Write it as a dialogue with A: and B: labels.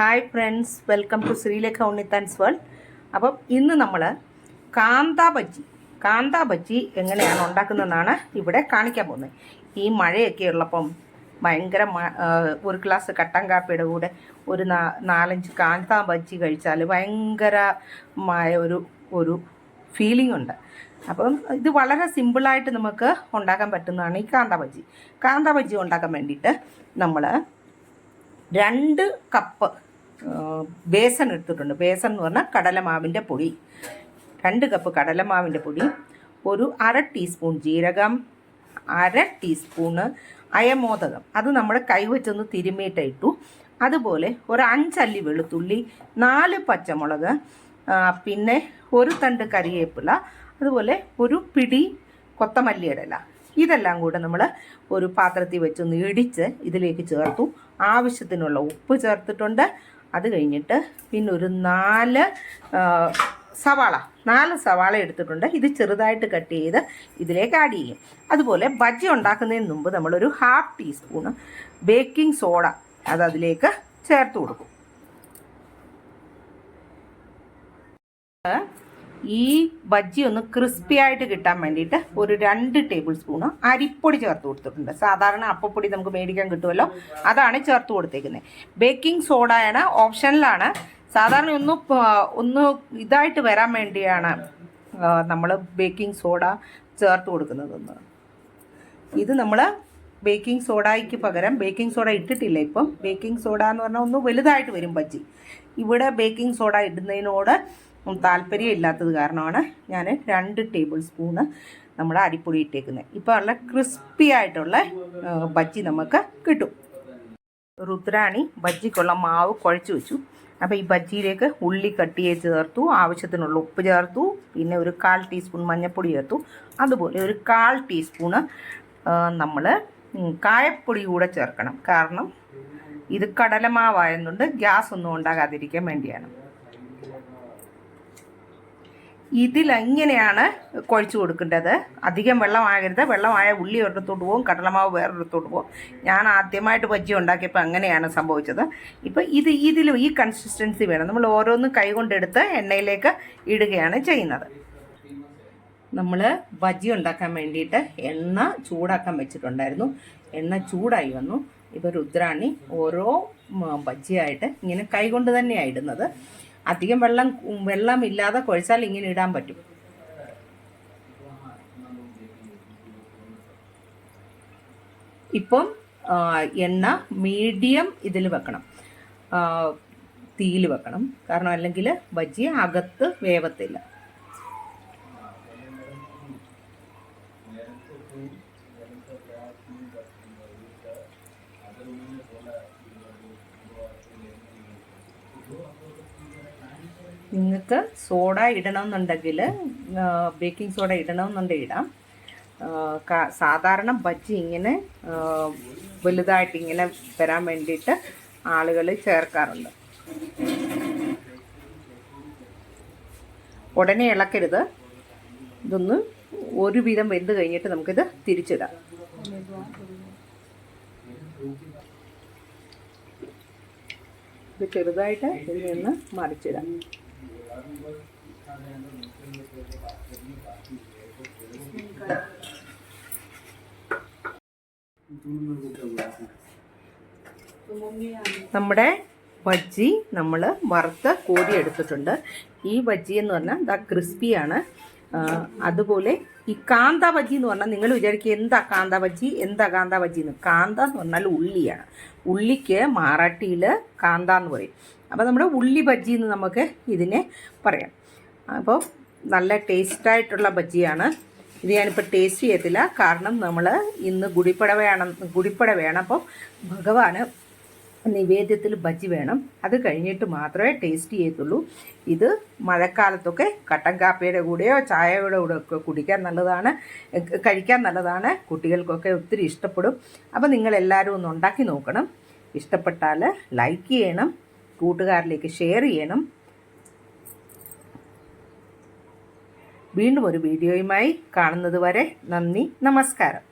A: Hi friends welcome to Sreelekha Unnithan's world അപ്പം ഇന്ന് നമ്മൾ കാന്താ ബജ്ജി കാന്താ ബജ്ജി എങ്ങനെയാണ് ഉണ്ടാക്കുന്നതെന്നാണ് ഇവിടെ കാണിക്കാൻ പോകുന്നത്. ഈ മഴയൊക്കെ ഉള്ളപ്പം ഭയങ്കര ഒരു ഗ്ലാസ് കട്ടൻ കാപ്പിയുടെ കൂടെ ഒരു നാലഞ്ച് കാന്താ ബജ്ജി കഴിച്ചാൽ ഭയങ്കരമായ ഒരു ഒരു ഫീലിംഗ് ഉണ്ട്. അപ്പം ഇത് വളരെ സിമ്പിളായിട്ട് നമുക്ക് ഉണ്ടാക്കാൻ പറ്റുന്നതാണ് ഈ കാന്താ ബജ്ജി. കാന്താ ബജ്ജി ഉണ്ടാക്കാൻ വേണ്ടിയിട്ട് നമ്മൾ രണ്ട് കപ്പ് ആ, ബേസൻ എടുത്തിട്ടുണ്ട്. ബേസൻ എന്ന് പറഞ്ഞാൽ കടലമാവിന്റെ പൊടി. രണ്ട് കപ്പ് കടലമാവിന്റെ പൊടി ഒരു അര ടീസ്പൂൺ ജീരകം അര ടീസ്പൂണ് അയമോദകം. അത് നമ്മൾ കൈവച്ചൊന്ന് തിരുമ്മിയിട്ട് ഇട്ടു. അതുപോലെ ഒരു അഞ്ചല്ലി വെളുത്തുള്ളി നാല് പച്ചമുളക് പിന്നെ ഒരു തണ്ട് കറിവേപ്പില അതുപോലെ ഒരു പിടി കൊത്തമല്ലിയുടെ ഇല ഇതെല്ലാം കൂടെ നമ്മൾ ഒരു പാത്രത്തിൽ വെച്ചൊന്ന് ഇടിച്ച് ഇതിലേക്ക് ചേർത്തു. ആവശ്യത്തിനുള്ള ഉപ്പ് ചേർത്തിട്ടുണ്ട്. അത് കഴിഞ്ഞിട്ട് പിന്നെ ഒരു നാല് സവാള. നാല് സവാള എടുത്തിട്ടുണ്ട്. ഇത് ചെറുതായിട്ട് കട്ട് ചെയ്ത് ഇതിലേക്ക് ആഡ് ചെയ്യും. അതുപോലെ ബജ്ജി ഉണ്ടാക്കുന്നതിന് മുമ്പ് നമ്മളൊരു ഹാഫ് ടീസ്പൂണ് ബേക്കിംഗ് സോഡ അത് അതിലേക്ക് ചേർത്ത് കൊടുക്കും. ഈ ബജ്ജി ഒന്ന് ക്രിസ്പി ആയിട്ട് കിട്ടാൻ വേണ്ടിയിട്ട് ഒരു രണ്ട് ടേബിൾ സ്പൂണ് അരിപ്പൊടി ചേർത്ത് കൊടുത്തിട്ടുണ്ട്. സാധാരണ അപ്പപ്പൊടി നമുക്ക് മേടിക്കാൻ കിട്ടുമല്ലോ. അതാണ് ചേർത്ത് കൊടുത്തേക്കുന്നത്. ബേക്കിംഗ് സോഡയാണ് ഓപ്ഷനിലാണ് സാധാരണ ഒന്ന് ഒന്ന് ഇതായിട്ട് വരാൻ വേണ്ടിയാണ് നമ്മൾ ബേക്കിംഗ് സോഡ ചേർത്ത് കൊടുക്കുന്നതെന്ന് ഇത് നമ്മൾ ബേക്കിംഗ് സോഡയ്ക്ക് പകരം ബേക്കിംഗ് സോഡ ഇട്ടിട്ടില്ല ഇപ്പം. ബേക്കിംഗ് സോഡ എന്ന് പറഞ്ഞാൽ ഒന്ന് വലുതായിട്ട് വരും ബജ്ജി. ഇവിടെ ബേക്കിംഗ് സോഡ ഇടുന്നതിനോട് താല്പര്യം ഇല്ലാത്തത് കാരണമാണ് ഞാൻ രണ്ട് ടേബിൾ സ്പൂണ് നമ്മുടെ അരിപ്പൊടി ഇട്ടേക്കുന്നത്. ഇപ്പോൾ നല്ല ക്രിസ്പി ആയിട്ടുള്ള ബജ്ജി നമുക്ക് കിട്ടും. രുദ്രാണി ബജ്ജിക്കുള്ള മാവ് കുഴച്ച് വെച്ചു. അപ്പോൾ ഈ ബജ്ജിയിലേക്ക് ഉള്ളി കട്ടിയെ ചേർത്തു ആവശ്യത്തിനുള്ള ഉപ്പ് ചേർത്തു പിന്നെ ഒരു കാൽ ടീസ്പൂൺ മഞ്ഞൾപ്പൊടി ചേർത്തു. അതുപോലെ ഒരു കാൽ ടീസ്പൂണ് നമ്മൾ കായപ്പൊടി കൂടെ ചേർക്കണം. കാരണം ഇത് കടലമാവായതുകൊണ്ട് ഗ്യാസ് ഒന്നും ഉണ്ടാകാതിരിക്കാൻ വേണ്ടിയാണ്. ഇതിൽ എങ്ങനെയാണ് കുഴച്ച് കൊടുക്കേണ്ടത്? അധികം വെള്ളമാകരുത്. വെള്ളമായ ഉള്ളി ഒരിടത്തോട്ട് പോകും. കടലമാവ് വേറൊരിടത്തോട്ട് പോകും. ഞാൻ ആദ്യമായിട്ട് ബജ്ജി ഉണ്ടാക്കിയപ്പോൾ അങ്ങനെയാണ് സംഭവിച്ചത്. ഇപ്പം ഇത് ഇതിലും ഈ കൺസിസ്റ്റൻസി വേണം. നമ്മൾ ഓരോന്ന് കൈകൊണ്ടെടുത്ത് എണ്ണയിലേക്ക് ഇടുകയാണ് ചെയ്യുന്നത്. നമ്മൾ ബജ്ജി ഉണ്ടാക്കാൻ വേണ്ടിയിട്ട് എണ്ണ ചൂടാക്കാൻ വെച്ചിട്ടുണ്ടായിരുന്നു. എണ്ണ ചൂടായി വന്നു. ഇപ്പോൾ രുദ്രാണി ഓരോ ബജ്ജിയായിട്ട് ഇങ്ങനെ കൈകൊണ്ട് തന്നെയാണ് ഇടുന്നത്. അധികം വെള്ളം വെള്ളമില്ലാതെ കുഴച്ചാൽ ഇങ്ങനെ ഇടാൻ പറ്റും. ഇപ്പം എണ്ണ മീഡിയം ഇതിൽ വെക്കണം. തീയിൽ വെക്കണം. കാരണം അല്ലെങ്കിൽ ബജ്ജി അകത്ത് വേവത്തില്ല. നിങ്ങൾക്ക് സോഡ ഇടണമെന്നുണ്ടെങ്കിൽ ബേക്കിംഗ് സോഡ ഇടണമെന്നുണ്ടെങ്കിൽ ഇടാം. സാധാരണ ബജ്ജി ഇങ്ങനെ വലുതായിട്ട് ഇങ്ങനെ വരാൻ വേണ്ടിയിട്ട് ആളുകൾ ചേർക്കാറുണ്ട്. ഉടനെ ഇളക്കരുത്. ഇതൊന്ന് ഒരു ഒരുവിധം വെന്ത് കഴിഞ്ഞിട്ട് നമുക്കിത് തിരിച്ചിടാം. ഇത് ചെറുതായിട്ട് ഇതിൽ നിന്ന് മറിച്ചിടാം. നമ്മുടെ ബജ്ജി നമ്മൾ വറുത്ത് കോരി എടുത്തിട്ടുണ്ട്. ഈ ബജ്ജി എന്ന് പറഞ്ഞാൽ ദ ക്രിസ്പിയാണ് അതുപോലെ ഈ കാന്ത ബജ്ജി എന്ന് പറഞ്ഞാൽ നിങ്ങൾ വിചാരിക്കുക എന്താ കാന്ത ബജ്ജി എന്താ കാന്ത ബജ്ജി എന്ന്. കാന്ത എന്ന് പറഞ്ഞാൽ ഉള്ളിയാണ്. ഉള്ളിക്ക് മാറാട്ടിയിൽ കാന്ത എന്ന് പറയും. അപ്പോൾ നമ്മുടെ ഉള്ളി ബജ്ജി എന്ന് നമുക്ക് ഇതിനെ പറയാം. അപ്പോൾ നല്ല ടേസ്റ്റായിട്ടുള്ള ബജ്ജിയാണ് ഇത് ഞാനിപ്പോൾ ടേസ്റ്റ് ചെയ്യത്തില്ല. കാരണം നമ്മൾ ഇന്ന് ഗുടിപ്പടവയാണ് ഗുടിപ്പടവയാണ്. അപ്പോൾ ഭഗവാന് നിവേദ്യത്തിൽ ബജി വേണം. അത് കഴിഞ്ഞിട്ട് മാത്രമേ ടേസ്റ്റ് ചെയ്യത്തുള്ളൂ. ഇത് മഴക്കാലത്തൊക്കെ കട്ടൻ കാപ്പിയുടെ കൂടെയോ ചായയുടെ കൂടെ ഒക്കെ കുടിക്കാൻ നല്ലതാണ്. കഴിക്കാൻ നല്ലതാണ്. കുട്ടികൾക്കൊക്കെ ഒത്തിരി ഇഷ്ടപ്പെടും. അപ്പോൾ നിങ്ങൾ എല്ലാവരും ഒന്ന് ഉണ്ടാക്കി നോക്കണം. ഇഷ്ടപ്പെട്ടാൽ ലൈക്ക് ചെയ്യണം. കൂട്ടുകാരിലേക്ക് ഷെയർ ചെയ്യണം. വീണ്ടും ഒരു വീഡിയോയുമായി കാണുന്നത് വരെ നന്ദി നമസ്കാരം.